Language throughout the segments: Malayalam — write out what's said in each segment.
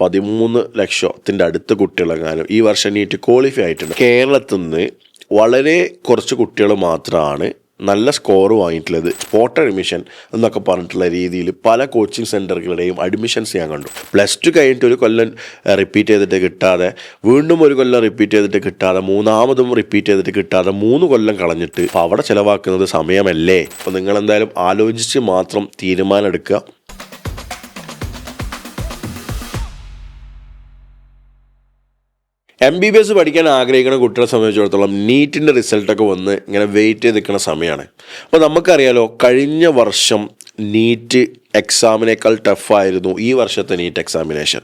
പതിമൂന്ന് ലക്ഷത്തിന്റെ അടുത്ത് കുട്ടികളെങ്ങാനും ഈ വർഷം നീറ്റ് ക്വാളിഫൈ ആയിട്ടുണ്ട്. കേരളത്തിൽ നിന്ന് വളരെ കുറച്ച് കുട്ടികൾ മാത്രമാണ് നല്ല സ്കോർ വാങ്ങിയിട്ടുള്ളത്. സ്പോട്ട് അഡ്മിഷൻ എന്നൊക്കെ പറഞ്ഞിട്ടുള്ള രീതിയിൽ പല കോച്ചിങ് സെന്ററുകളുടെയും അഡ്മിഷൻസ് ഞാൻ കണ്ടു. പ്ലസ് ടു കഴിഞ്ഞിട്ട് ഒരു കൊല്ലം റിപ്പീറ്റ് ചെയ്തിട്ട് കിട്ടാതെ വീണ്ടും ഒരു കൊല്ലം റിപ്പീറ്റ് ചെയ്തിട്ട് കിട്ടാതെ മൂന്നാമതും റിപ്പീറ്റ് ചെയ്തിട്ട് കിട്ടാതെ മൂന്ന് കൊല്ലം കളഞ്ഞിട്ട് അവിടെ ചിലവാക്കുന്നത് സമയമല്ലേ? അപ്പോൾ നിങ്ങളെന്തായാലും ആലോചിച്ച് മാത്രം തീരുമാനം എം ബി ബി എസ് പഠിക്കാൻ ആഗ്രഹിക്കുന്ന കുട്ടികളെ സംബന്ധിച്ചിടത്തോളം നീറ്റിന്റെ റിസൾട്ടൊക്കെ വന്ന് ഇങ്ങനെ വെയിറ്റ് ചെയ്ത് നിൽക്കുന്ന സമയമാണ് അപ്പോൾ നമുക്കറിയാലോ കഴിഞ്ഞ വർഷം നീറ്റ് എക്സാമിനേക്കാൾ ടഫായിരുന്നു ഈ വർഷത്തെ നീറ്റ് എക്സാമിനേഷൻ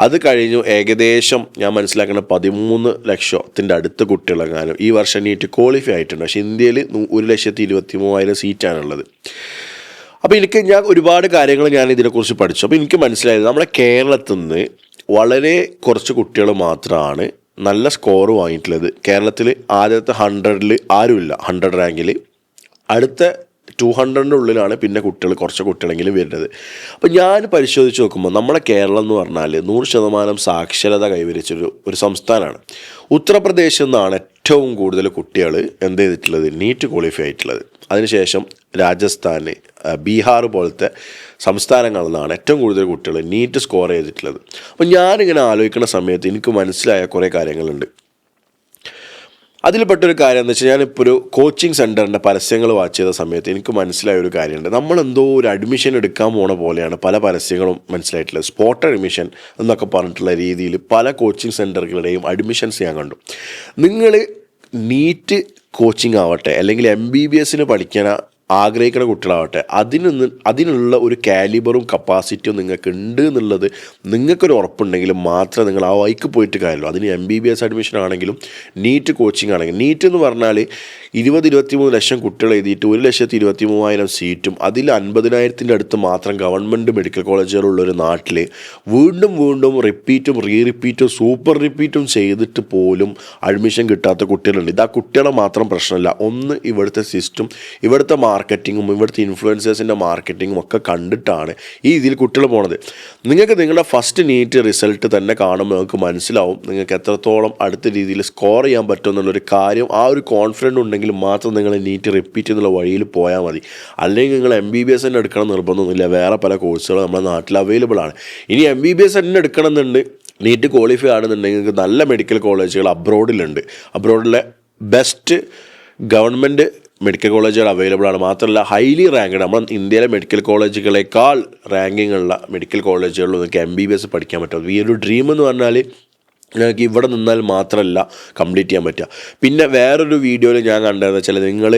അത് കഴിഞ്ഞു ഏകദേശം ഞാൻ മനസ്സിലാക്കുന്ന പതിമൂന്ന് ലക്ഷത്തിന്റെ അടുത്ത് കുട്ടികളെങ്ങാനും ഈ വർഷം നീറ്റ് ക്വാളിഫൈ ആയിട്ടുണ്ട്. പക്ഷേ ഇന്ത്യയിൽ ഒരു ലക്ഷത്തി ഇരുപത്തി മൂവായിരം സീറ്റാണുള്ളത്. അപ്പോൾ എനിക്ക് ഞാൻ ഒരുപാട് കാര്യങ്ങൾ ഞാൻ ഇതിനെക്കുറിച്ച് പഠിച്ചു. അപ്പോൾ എനിക്ക് മനസ്സിലായത് നമ്മുടെ കേരളത്തിൽ നിന്ന് വളരെ കുറച്ച് കുട്ടികൾ മാത്രമാണ് നല്ല സ്കോർ വാങ്ങിയിട്ടുള്ളത്. കേരളത്തിൽ ആദ്യത്തെ ഹൺഡ്രഡിൽ ആരുമില്ല. ഹൺഡ്രഡ് റാങ്കിൽ അടുത്ത ടു ഹൺഡ്രഡിന്റെ ഉള്ളിലാണ് പിന്നെ കുട്ടികൾ കുറച്ച് കുട്ടികളെങ്കിലും വരുന്നത്. അപ്പോൾ ഞാൻ പരിശോധിച്ച് നോക്കുമ്പോൾ നമ്മുടെ കേരളം എന്ന് പറഞ്ഞാൽ നൂറ് ശതമാനം സാക്ഷരത കൈവരിച്ചൊരു ഒരു സംസ്ഥാനമാണ്. ഉത്തർപ്രദേശിൽ നിന്നാണ് ഏറ്റവും കൂടുതൽ കുട്ടികൾ എന്ത് ചെയ്തിട്ടുള്ളത്? നീറ്റ് ക്വാളിഫൈ ആയിട്ടുള്ളത്. അതിനുശേഷം രാജസ്ഥാൻ ബീഹാർ പോലത്തെ സംസ്ഥാനങ്ങളിൽ നിന്നാണ് ഏറ്റവും കൂടുതൽ കുട്ടികൾ നീറ്റ് സ്കോർ ചെയ്തിട്ടുള്ളത്. അപ്പോൾ ഞാനിങ്ങനെ ആലോചിക്കുന്ന സമയത്ത് എനിക്ക് മനസ്സിലായ കുറേ കാര്യങ്ങളുണ്ട്. അതിൽപ്പെട്ടൊരു കാര്യം എന്ന് വെച്ചാൽ ഞാനിപ്പോൾ ഒരു കോച്ചിങ് സെന്ററിന്റെ പരസ്യങ്ങൾ വാച്ച് ചെയ്ത സമയത്ത് എനിക്ക് മനസ്സിലായ ഒരു കാര്യമുണ്ട്. നമ്മളെന്തോ ഒരു അഡ്മിഷൻ എടുക്കാൻ പോണ പോലെയാണ് പല പരസ്യങ്ങളും മനസ്സിലായിട്ടുള്ളത്. സ്പോട്ട് അഡ്മിഷൻ എന്നൊക്കെ പറഞ്ഞിട്ടുള്ള രീതിയിൽ പല കോച്ചിങ് സെന്ററുകളുടെയും അഡ്മിഷൻസ് ഞാൻ കണ്ടു. നിങ്ങൾ നീറ്റ് കോച്ചിങ് ആവട്ടെ അല്ലെങ്കിൽ എം ബി ബി എസിന് പഠിക്കാൻ ആഗ്രഹിക്കുന്ന കുട്ടികളാവട്ടെ അതിനൊന്ന് അതിനുള്ള ഒരു കാലിബറും കപ്പാസിറ്റിയും നിങ്ങൾക്ക് ഉണ്ട് എന്നുള്ളത് നിങ്ങൾക്കൊരു ഉറപ്പുണ്ടെങ്കിൽ മാത്രമേ നിങ്ങൾ ആ വൈക്ക് പോയിട്ട് കാര്യമുള്ളൂ. അതിന് M B B S admission ആണെങ്കിലും നീറ്റ് കോച്ചിങ് ആണെങ്കിലും. നീറ്റ് എന്ന് പറഞ്ഞാൽ ഇരുപത് ഇരുപത്തി മൂന്ന് ലക്ഷം കുട്ടികൾ എഴുതിയിട്ട് ഒരു ലക്ഷത്തി ഇരുപത്തി മൂവായിരം സീറ്റും അതിൽ അൻപതിനായിരത്തിന്റെ അടുത്ത് മാത്രം ഗവൺമെന്റ് മെഡിക്കൽ കോളേജുകളുള്ള ഒരു നാട്ടിൽ വീണ്ടും വീണ്ടും റിപ്പീറ്റും റീ റിപ്പീറ്റും സൂപ്പർ റിപ്പീറ്റും ചെയ്തിട്ട് പോലും അഡ്മിഷൻ കിട്ടാത്ത കുട്ടികളുണ്ട്. ഇത് ആ കുട്ടികളെ മാത്രം പ്രശ്നമല്ല. ഒന്ന് ഇവിടുത്തെ സിസ്റ്റം ഇവിടുത്തെ മാർക്കറ്റിങ്ങും ഇവിടുത്തെ ഇൻഫ്ലുവൻസേഴ്സിന്റെ മാർക്കറ്റിങ്ങും ഒക്കെ കണ്ടിട്ടാണ് ഈ ഇതിൽ കുട്ടികൾ പോണത്. നിങ്ങൾക്ക് നിങ്ങളുടെ ഫസ്റ്റ് നീറ്റ് റിസൾട്ട് തന്നെ കാണുമ്പോൾ നിങ്ങൾക്ക് മനസ്സിലാവും നിങ്ങൾക്ക് എത്രത്തോളം അടുത്ത രീതിയിൽ സ്കോർ ചെയ്യാൻ പറ്റും എന്നുള്ളൊരു കാര്യം. ആ ഒരു കോൺഫിഡന്റ് ഉണ്ടെങ്കിൽ മാത്രം നിങ്ങൾ നീറ്റ് റിപ്പീറ്റ് എന്നുള്ള വഴിയിൽ പോയാൽ മതി. അല്ലെങ്കിൽ നിങ്ങൾ എം ബി ബി എസ് തന്നെ എടുക്കണം നിർബന്ധമൊന്നുമില്ല. വേറെ പല കോഴ്സുകൾ നമ്മുടെ നാട്ടിൽ അവൈലബിൾ ആണ്. ഇനി എം ബി ബി എസ് തന്നെ എടുക്കണം എന്നുണ്ട് നീറ്റ് ക്വാളിഫൈ ആണെന്നുണ്ടെങ്കിൽ നിങ്ങൾക്ക് നല്ല മെഡിക്കൽ കോളേജുകൾ അബ്രോഡിലുണ്ട് അബ്രോഡിലെ ബെസ്റ്റ് ഗവൺമെന്റ് മെഡിക്കൽ കോളേജുകൾ അവൈലബിൾ ആണ്. മാത്രമല്ല ഹൈലി റാങ്ക്ഡ് നമ്മൾ ഇന്ത്യയിലെ മെഡിക്കൽ കോളേജുകളേക്കാൾ റാങ്കിങ്ങുള്ള മെഡിക്കൽ കോളേജുകളിൽ നിങ്ങൾക്ക് എം ബി ബി എസ് പഠിക്കാൻ പറ്റും ഈ ഒരു ഡ്രീം എന്ന് പറഞ്ഞാൽ ഞങ്ങൾക്ക് ഇവിടെ നിന്നാൽ മാത്രമല്ല കംപ്ലീറ്റ് ചെയ്യാൻ പറ്റുക. പിന്നെ വേറൊരു വീഡിയോയിൽ ഞാൻ കണ്ടതെന്ന് വെച്ചാൽ നിങ്ങൾ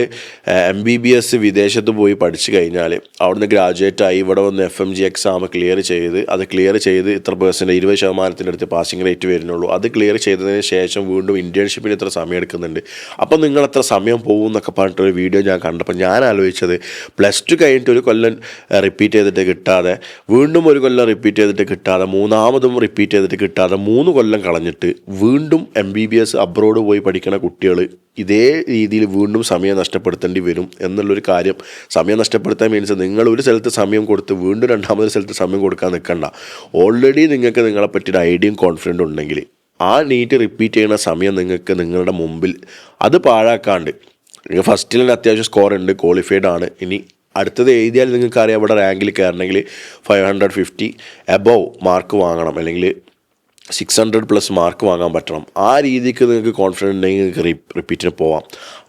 എം ബി ബി എസ് വിദേശത്ത് പോയി പഠിച്ചു കഴിഞ്ഞാൽ അവിടുന്ന് ഗ്രാജുവേറ്റ് ആയി ഇവിടെ വന്ന് F M G exam clear ചെയ്ത് അത് ക്ലിയർ ചെയ്ത് ഇത്ര പേഴ്സന്റ് ഇരുപത് ശതമാനത്തിന്റെ അടുത്ത് പാസിംഗ് റേറ്റ് വരുന്നുള്ളൂ. അത് ക്ലിയർ ചെയ്തതിന് ശേഷം വീണ്ടും ഇന്റേൺഷിപ്പിന് ഇത്ര സമയം എടുക്കുന്നുണ്ട്. അപ്പം നിങ്ങൾ എത്ര സമയം പോകും എന്നൊക്കെ പറഞ്ഞിട്ടൊരു വീഡിയോ ഞാൻ കണ്ടപ്പോൾ ഞാൻ ആലോചിച്ചത് പ്ലസ് ടു കഴിഞ്ഞിട്ട് ഒരു കൊല്ലം റിപ്പീറ്റ് ചെയ്തിട്ട് കിട്ടാതെ വീണ്ടും ഒരു കൊല്ലം റിപ്പീറ്റ് ചെയ്തിട്ട് കിട്ടാതെ മൂന്നാമതും റിപ്പീറ്റ് ചെയ്തിട്ട് കിട്ടാതെ മൂന്ന് കൊല്ലം കളഞ്ഞിട്ട് വീണ്ടും M B B S abroad പോയി പഠിക്കുന്ന കുട്ടികൾ ഇതേ രീതിയിൽ വീണ്ടും സമയം നഷ്ടപ്പെടുത്തേണ്ടി വരും എന്നുള്ളൊരു കാര്യം. സമയം നഷ്ടപ്പെടുത്താൻ മീൻസ് നിങ്ങൾ ഒരു സ്ഥലത്ത് സമയം കൊടുത്ത് വീണ്ടും രണ്ടാമതൊരു സ്ഥലത്ത് സമയം കൊടുക്കാൻ നിൽക്കണ്ട. ഓൾറെഡി നിങ്ങൾക്ക് നിങ്ങളെ പറ്റിയൊരു ഐഡിയയും കോൺഫിഡന്റും ഉണ്ടെങ്കിൽ ആ നീറ്റ് റിപ്പീറ്റ് ചെയ്യുന്ന സമയം നിങ്ങൾക്ക് നിങ്ങളുടെ മുമ്പിൽ അത് പാഴാക്കാണ്ട്. നിങ്ങൾ ഫസ്റ്റിൽ തന്നെ അത്യാവശ്യം സ്കോർ ഉണ്ട് ക്വാളിഫൈഡ് ആണ്. ഇനി അടുത്തത് എഴുതിയാൽ നിങ്ങൾക്ക് അറിയാം ഇവിടെ റാങ്കിൽ കയറണമെങ്കിൽ five hundred fifty above mark വാങ്ങണം. അല്ലെങ്കിൽ സിക്സ് ഹൺഡ്രഡ് പ്ലസ് മാർക്ക് വാങ്ങാൻ പറ്റണം. ആ രീതിക്ക് നിങ്ങൾക്ക് കോൺഫിഡന്റ് ഉണ്ടെങ്കിൽ നിങ്ങൾക്ക് റിപ്പീറ്റിന് പോവാം.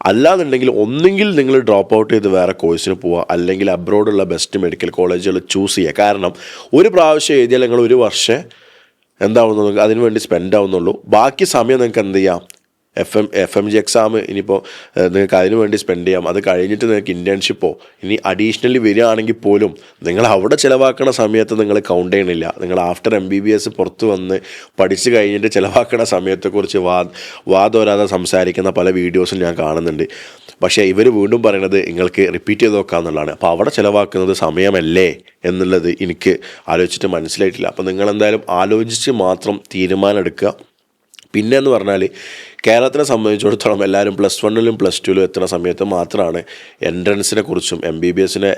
അല്ലാന്നുണ്ടെങ്കിൽ ഒന്നെങ്കിൽ നിങ്ങൾ ഡ്രോപ്പ് ഔട്ട് ചെയ്ത് വേറെ കോഴ്സിന് പോവുക അല്ലെങ്കിൽ അബ്രോഡുള്ള ബെസ്റ്റ് മെഡിക്കൽ കോളേജുകൾ ചൂസ് ചെയ്യുക. കാരണം ഒരു പ്രാവശ്യം എഴുതിയാൽ നിങ്ങൾ ഒരു വർഷം എന്താവുന്നു അതിനുവേണ്ടി സ്പെൻഡ് ആവുന്നുള്ളൂ. ബാക്കി സമയം നിങ്ങൾക്ക് എന്ത് ചെയ്യാം? F M F M G exam ഇനിയിപ്പോൾ നിങ്ങൾക്ക് അതിന് വേണ്ടി സ്പെൻഡ് ചെയ്യാം. അത് കഴിഞ്ഞിട്ട് നിങ്ങൾക്ക് ഇന്റേൺഷിപ്പോ ഇനി അഡീഷണലി വരികയാണെങ്കിൽ പോലും നിങ്ങൾ അവിടെ ചിലവാക്കുന്ന സമയത്ത് നിങ്ങൾ കൗണ്ട് ചെയ്യണില്ല. നിങ്ങൾ after M B B S പുറത്ത് വന്ന് പഠിച്ച് കഴിഞ്ഞിട്ട് ചിലവാക്കുന്ന സമയത്തെക്കുറിച്ച് വാ വാദോരാതെ സംസാരിക്കുന്ന പല വീഡിയോസും ഞാൻ കാണുന്നുണ്ട്. പക്ഷേ ഇവർ വീണ്ടും പറയണത് നിങ്ങൾക്ക് റിപ്പീറ്റ് ചെയ്ത് നോക്കാമെന്നുള്ളതാണ് അപ്പോൾ അവിടെ ചിലവാക്കുന്നത് സമയമല്ലേ എന്നുള്ളത് എനിക്ക് ആലോചിച്ചിട്ട് മനസ്സിലായിട്ടില്ല. അപ്പോൾ നിങ്ങളെന്തായാലും ആലോചിച്ച് മാത്രം തീരുമാനം എടുക്കുക. പിന്നെ എന്ന് പറഞ്ഞാൽ കേരളത്തിനെ സംബന്ധിച്ചിടത്തോളം എല്ലാവരും പ്ലസ് വണ്ണിലും പ്ലസ് ടുവിലും എത്തുന്ന സമയത്ത് മാത്രമാണ് എൻട്രൻസിനെ കുറിച്ചും എം ബി ബി എസിനെ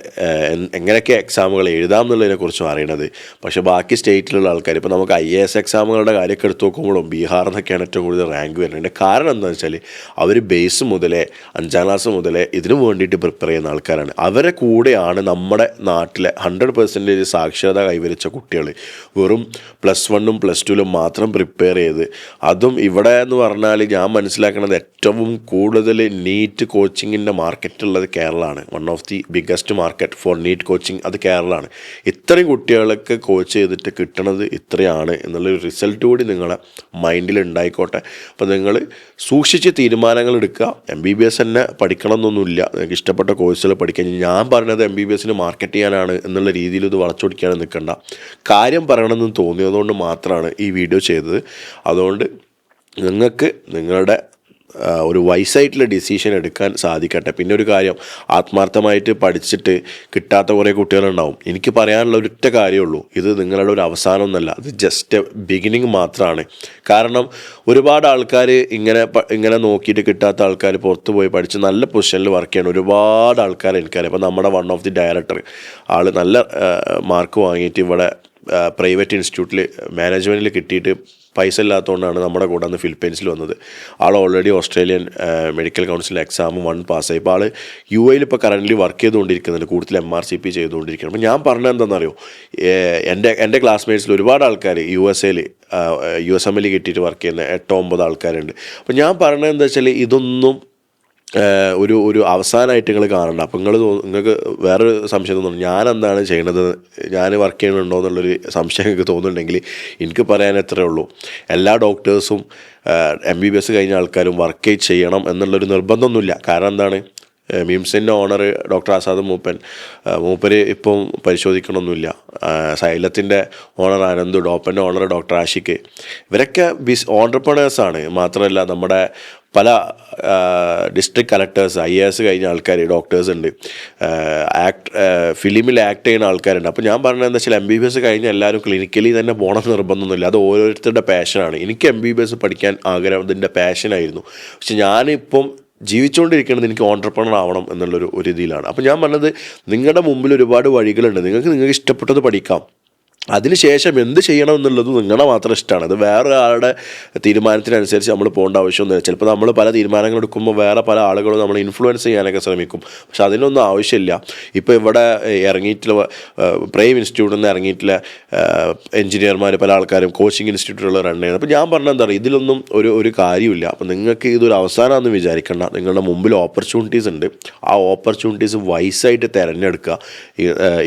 എങ്ങനെയൊക്കെ എക്സാമുകൾ എഴുതാം എന്നുള്ളതിനെ കുറിച്ചും അറിയണത്. പക്ഷേ ബാക്കി സ്റ്റേറ്റിലുള്ള ആൾക്കാർ ഇപ്പോൾ നമുക്ക് ഐ എ എസ് എക്സാമുകളുടെ കാര്യമൊക്കെ എടുത്ത് നോക്കുമ്പോഴും ബീഹാറിൽ നിന്നൊക്കെയാണ് ഏറ്റവും കൂടുതൽ റാങ്ക് വരുന്നത്. കാരണം എന്താണെന്ന് വെച്ചാൽ അവർ ബേസ് മുതലേ അഞ്ചാം ക്ലാസ് മുതലേ ഇതിനു വേണ്ടിയിട്ട് പ്രിപ്പയർ ചെയ്യുന്ന ആൾക്കാരാണ്. അവരെ കൂടെയാണ് നമ്മുടെ നാട്ടിലെ ഹൺഡ്രഡ് പെർസെന്റേജ് സാക്ഷരത കൈവരിച്ച കുട്ടികൾ വെറും പ്ലസ് വണ്ണും പ്ലസ് ടുവിലും മാത്രം പ്രിപ്പയർ ചെയ്ത്. അതും ഇവിടെ എന്ന് പറഞ്ഞാൽ ഞാൻ മനസ്സിലാക്കുന്നത് ഏറ്റവും കൂടുതൽ നീറ്റ് കോച്ചിങ്ങിന്റെ മാർക്കറ്റ് ഉള്ളത് കേരളമാണ്. One of the biggest market for NEET coaching അത് കേരളമാണ്. ഇത്രയും കുട്ടികൾക്ക് കോച്ച് ചെയ്തിട്ട് കിട്ടണത് ഇത്രയാണ് എന്നുള്ളൊരു റിസൾട്ട് കൂടി നിങ്ങളെ മൈൻഡിൽ ഉണ്ടായിക്കോട്ടെ. അപ്പോൾ നിങ്ങൾ സൂക്ഷിച്ച് തീരുമാനങ്ങൾ എടുക്കുക. എം ബി ബി എസ് തന്നെ പഠിക്കണം എന്നൊന്നുമില്ല നിങ്ങൾക്ക് ഇഷ്ടപ്പെട്ട കോഴ്സുകൾ പഠിക്കാൻ. ഞാൻ പറഞ്ഞത് എം ബി ബി എസിന് മാർക്കറ്റ് ചെയ്യാനാണ് എന്നുള്ള രീതിയിൽ ഇത് വളച്ചൊടിക്കാൻ നിൽക്കണ്ട. കാര്യം പറയണമെന്ന് തോന്നിയതുകൊണ്ട് മാത്രമാണ് ഈ വീഡിയോ ചെയ്തത്. അതുകൊണ്ട് നിങ്ങൾക്ക് നിങ്ങളുടെ ഒരു വയസ്സായിട്ടുള്ള ഡിസിഷൻ എടുക്കാൻ സാധിക്കട്ടെ. പിന്നെ ഒരു കാര്യം ആത്മാർത്ഥമായിട്ട് പഠിച്ചിട്ട് കിട്ടാത്ത കുറേ കുട്ടികളുണ്ടാവും. എനിക്ക് പറയാനുള്ള ഒരൊറ്റ കാര്യമുള്ളൂ ഇത് നിങ്ങളുടെ ഒരു അവസാനമൊന്നുമല്ല ഇത് ജസ്റ്റ് ബിഗിനിങ് മാത്രമാണ്. കാരണം ഒരുപാട് ആൾക്കാർ ഇങ്ങനെ ഇങ്ങനെ നോക്കിയിട്ട് കിട്ടാത്ത ആൾക്കാർ പുറത്ത് പോയി പഠിച്ച് നല്ല പൊസിഷനിൽ വർക്ക് ചെയ്യണം ഒരുപാട് ആൾക്കാർ എനിക്കറിയാം. ഇപ്പോൾ നമ്മുടെ വൺ ഓഫ് ദി ഡയറക്ടർ ആൾ നല്ല മാർക്ക് വാങ്ങിയിട്ട് ഇവിടെ പ്രൈവറ്റ് ഇൻസ്റ്റിറ്റ്യൂട്ടിൽ മാനേജ്മെന്റിൽ കിട്ടിയിട്ട് പൈസ ഇല്ലാത്തതുകൊണ്ടാണ് നമ്മുടെ കൂടെ അന്ന് ഫിലിപ്പൈൻസിൽ വന്നത്. ആൾ already Australian medical council exam one പാസ്സായി ഇപ്പോൾ ആൾ യു എയിൽ ഇപ്പോൾ കറന്റ് വർക്ക് ചെയ്തുകൊണ്ടിരിക്കുന്നുണ്ട്. കൂടുതൽ എം ആർ സി പി ചെയ്തുകൊണ്ടിരിക്കുകയാണ്. അപ്പോൾ ഞാൻ പറഞ്ഞത് എന്താണെന്നറിയോ? എന്റെ എന്റെ ക്ലാസ്മേറ്റ്സിൽ ഒരുപാട് ആൾക്കാർ യു എസ് എയിൽ യു എസ് എമ്മിൽ കിട്ടിയിട്ട് വർക്ക് ചെയ്യുന്ന എട്ടോ ഒമ്പത് ആൾക്കാരുണ്ട്. അപ്പോൾ ഞാൻ പറഞ്ഞത് എന്താ വെച്ചാൽ ഇതൊന്നും ഒരു ഒരു അവസാനമായിട്ട് നിങ്ങൾ കാണണ്ട. അപ്പം നിങ്ങൾ നിങ്ങൾക്ക് വേറൊരു സംശയം തോന്നുന്നു ഞാൻ എന്താണ് ചെയ്യണത്? ഞാൻ വർക്ക് ചെയ്യണുണ്ടോ എന്നുള്ളൊരു സംശയം നിങ്ങൾക്ക് തോന്നുന്നുണ്ടെങ്കിൽ എനിക്ക് പറയാൻ എത്രയേ ഉള്ളൂ. എല്ലാ ഡോക്ടേഴ്സും എം ബി ബി എസ് കഴിഞ്ഞ ആൾക്കാരും വർക്ക് ചെയ്യണം എന്നുള്ളൊരു നിർബന്ധമൊന്നുമില്ല. കാരണം എന്താണ്? മിംസിന്റെ ഓണർ ഡോക്ടർ ആസാദ് മൂപ്പൻ. മൂപ്പർ ഇപ്പം പരിശോധിക്കണമൊന്നുമില്ല സൈലത്തിന്റെ ഓണർ ആനന്ദ് ഡോപ്പന്റെ ഓണർ ഡോക്ടർ ആഷിക്ക്. ഇവരൊക്കെ ബിസ് ഓണ്ടർപ്രണേഴ്സാണ്. മാത്രമല്ല നമ്മുടെ പല district collectors I A S കഴിഞ്ഞ ആൾക്കാർ ഡോക്ടേഴ്സ് ഉണ്ട്. ആക്ട് ഫിലിമിൽ ആക്ട് ചെയ്യുന്ന ആൾക്കാരുണ്ട്. അപ്പോൾ ഞാൻ പറഞ്ഞത് എന്താ വെച്ചാൽ എം ബി ബി എസ് കഴിഞ്ഞ എല്ലാവരും ക്ലിനിക്കലി തന്നെ പോകണം നിർബന്ധമൊന്നുമില്ല. അത് ഓരോരുത്തരുടെ പാഷനാണ്. എനിക്ക് എം ബി ബി എസ് പഠിക്കാൻ ആഗ്രഹം ഇതിന്റെ പാഷനായിരുന്നു. പക്ഷെ ഞാനിപ്പം ജീവിച്ചുകൊണ്ടിരിക്കുന്നത് എനിക്ക് ഓണ്ടർപ്രണർ ആവണം എന്നുള്ളൊരു ഒരു രീതിയിലാണ്. അപ്പോൾ ഞാൻ പറഞ്ഞത് നിങ്ങളുടെ മുമ്പിൽ ഒരുപാട് വഴികളുണ്ട്. നിങ്ങൾക്ക് നിങ്ങൾക്ക് ഇഷ്ടപ്പെട്ടത് പഠിക്കാം. അതിനുശേഷം എന്ത് ചെയ്യണം എന്നുള്ളത് നിങ്ങളുടെ മാത്രം ഇഷ്ടമാണ്. അത് വേറെ ഒരാളുടെ തീരുമാനത്തിനനുസരിച്ച് നമ്മൾ പോകേണ്ട ആവശ്യമൊന്നുമില്ല. ചിലപ്പോൾ നമ്മൾ പല തീരുമാനങ്ങൾ എടുക്കുമ്പോൾ വേറെ പല ആളുകളും നമ്മൾ ഇൻഫ്ലുവൻസ് ചെയ്യാനൊക്കെ ശ്രമിക്കും. പക്ഷെ അതിനൊന്നും ആവശ്യമില്ല. ഇപ്പോൾ ഇവിടെ ഇറങ്ങിയിട്ടുള്ള പ്രൈം ഇൻസ്റ്റിറ്റ്യൂട്ടിൽ നിന്ന് ഇറങ്ങിയിട്ടുള്ള എഞ്ചിനീയർമാർ പല ആൾക്കാരും കോച്ചിങ് ഇൻസ്റ്റിറ്റ്യൂട്ടുകൾ റൺ ചെയ്യുന്നത്. അപ്പോൾ ഞാൻ പറഞ്ഞാൽ എന്താ പറയുക ഇതിലൊന്നും ഒരു ഒരു കാര്യമില്ല അപ്പോൾ നിങ്ങൾക്ക് ഇതൊരു അവസാനമാണെന്ന് വിചാരിക്കേണ്ട. നിങ്ങളുടെ മുമ്പിൽ ഓപ്പർച്യൂണിറ്റീസ് ഉണ്ട്. ആ ഓപ്പർച്യൂണിറ്റീസ് വൈസായിട്ട് തിരഞ്ഞെടുക്കുക.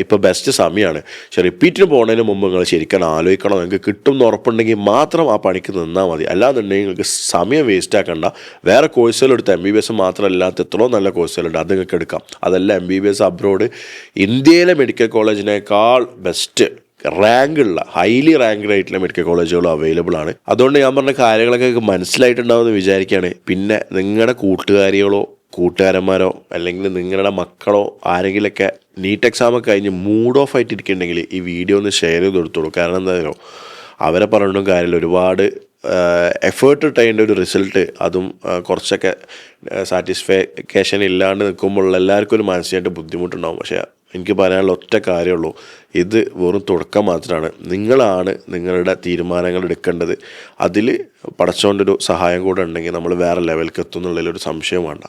ഇപ്പോൾ ബെസ്റ്റ് സമയമാണ്. പക്ഷേ റിപ്പീറ്റിന് പോകുന്നതിന് മുമ്പ് നിങ്ങൾ ശരിക്കും ആലോചിക്കണം. നിങ്ങൾക്ക് കിട്ടും എന്ന് ഉറപ്പുണ്ടെങ്കിൽ മാത്രം ആ പണിക്ക് നിന്നാൽ മതി. അല്ലാന്നുണ്ടെങ്കിൽ നിങ്ങൾക്ക് സമയം വേസ്റ്റ് ആക്കണ്ട. വേറെ കോഴ്സുകളെടുത്ത് എം ബി ബി എസ് മാത്രമല്ലാത്ത എത്രയോ നല്ല കോഴ്സുകളുണ്ട് അത് നിങ്ങൾക്ക് എടുക്കാം. അതല്ല M B B S abroad ഇന്ത്യയിലെ മെഡിക്കൽ കോളേജിനേക്കാൾ ബെസ്റ്റ് റാങ്ക് ഉള്ള ഹൈലി റാങ്ക്ഡ് ആയിട്ടുള്ള മെഡിക്കൽ കോളേജുകളും അവൈലബിൾ ആണ്. അതുകൊണ്ട് ഞാൻ പറഞ്ഞ കാര്യങ്ങളൊക്കെ മനസ്സിലായിട്ടുണ്ടാവുമെന്ന് വിചാരിക്കുകയാണ്. പിന്നെ നിങ്ങളുടെ കൂട്ടുകാരികളോ കൂട്ടുകാരന്മാരോ അല്ലെങ്കിൽ നിങ്ങളുടെ മക്കളോ ആരെങ്കിലൊക്കെ നീറ്റ് എക്സാമൊക്കെ കഴിഞ്ഞ് മൂഡ് ഓഫ് ആയിട്ട് ഇരിക്കുന്നുണ്ടെങ്കിൽ ഈ വീഡിയോ ഒന്ന് ഷെയർ ചെയ്ത് കൊടുത്തോളൂ. കാരണം എന്തായാലും അവരെ പറഞ്ഞിട്ടും കാര്യമില്ല. ഒരുപാട് എഫേർട്ട് ഇട്ടതിന്റെ ഒരു റിസൾട്ട് അതും കുറച്ചൊക്കെ സാറ്റിസ്ഫാക്ഷൻ ഇല്ലാണ്ട് നിൽക്കുമ്പോൾ എല്ലാവർക്കും ഒരു മാനസികമായിട്ട് ബുദ്ധിമുട്ടുണ്ടാകും പക്ഷേ എനിക്ക് പറയാനുള്ള ഒറ്റ കാര്യമുള്ളൂ. ഇത് വെറും തുടക്കം മാത്രമാണ്. നിങ്ങളാണ് നിങ്ങളുടെ തീരുമാനങ്ങൾ എടുക്കേണ്ടത്. അതിൽ പഠിച്ചുകൊണ്ടൊരു സഹായം കൂടെ ഉണ്ടെങ്കിൽ നമ്മൾ വേറെ ലെവലിലേക്ക് എത്തും എന്നുള്ളതിലൊരു സംശയം വേണ്ട.